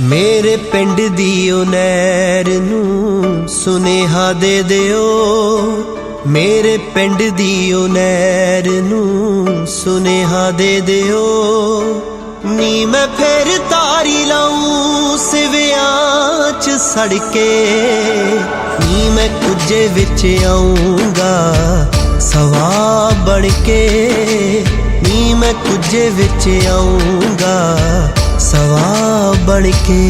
ਮੇਰੇ ਪਿੰਡ ਦੀ ਓ ਨਹਿਰ ਨੂੰ ਸੁਨੇਹਾ ਦੇ ਦਿਓ। ਮੇਰੇ ਪਿੰਡ ਦੀ ਓ ਨਹਿਰ ਨੂੰ ਸੁਨੇਹਾ ਦੇ ਦਿਓ। ਨੀ ਮੈਂ ਫੇਰ ਤਾਰੀ ਲਾਉਂ ਸਿਵਿਆਂ ਚ ਸੜ ਕੇ ਨੀ ਮੈਂ ਕੁਝੇ ਵਿੱਚ ਆਉਂਗਾ ਸਵਾ ਬਣ ਕੇ। ਨੀ ਮੈਂ ਕੁਝੇ ਵਿੱਚ ਆਉਂਗਾ ਬਣ ਕੇ।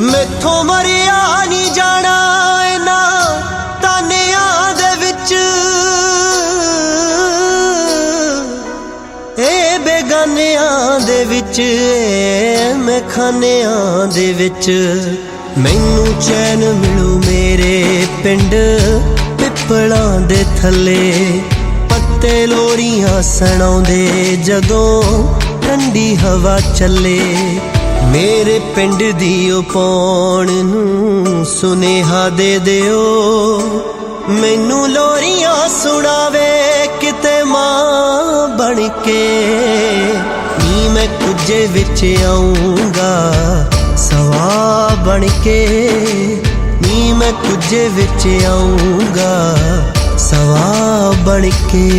ਮੈਥੋਂ ਮਰਿਆ ਏ ਬੇਗਾਨਿਆਂ ਦੇ ਵਿੱਚ ਏ ਮਖਾਨਿਆਂ ਦੇ ਵਿੱਚ। ਮੈਨੂੰ ਚੈਨ ਮਿਲੂ ਮੇਰੇ ਪਿੰਡ ਪਿੱਪਲਾਂ ਦੇ ਥੱਲੇ। ਪੱਤੇ ਲੋਰੀਆਂ ਸੁਣਾਉਂਦੇ ਜਦੋਂ ਠੰਡੀ ਹਵਾ ਚੱਲੇ। ਮੇਰੇ ਪਿੰਡ ਦੀ ਉਹ ਪੌਣ ਨੂੰ ਸੁਨੇਹਾ ਦੇ ਦਿਓ। ਮੈਨੂੰ ਲੋਰੀਆਂ ਸੁਣਾਵੇ ਕੇ ਨੀ ਮੈਂ ਕੁਝੇ ਵਿੱਚ ਆਉਂਗਾ। ਸਵਾ ਬਣ ਕੇ ਨੀ ਮੈਂ ਕੁਝੇ ਵਿੱਚ ਆਉਂਗਾ। ਸਵਾ ਬਣ ਕੇ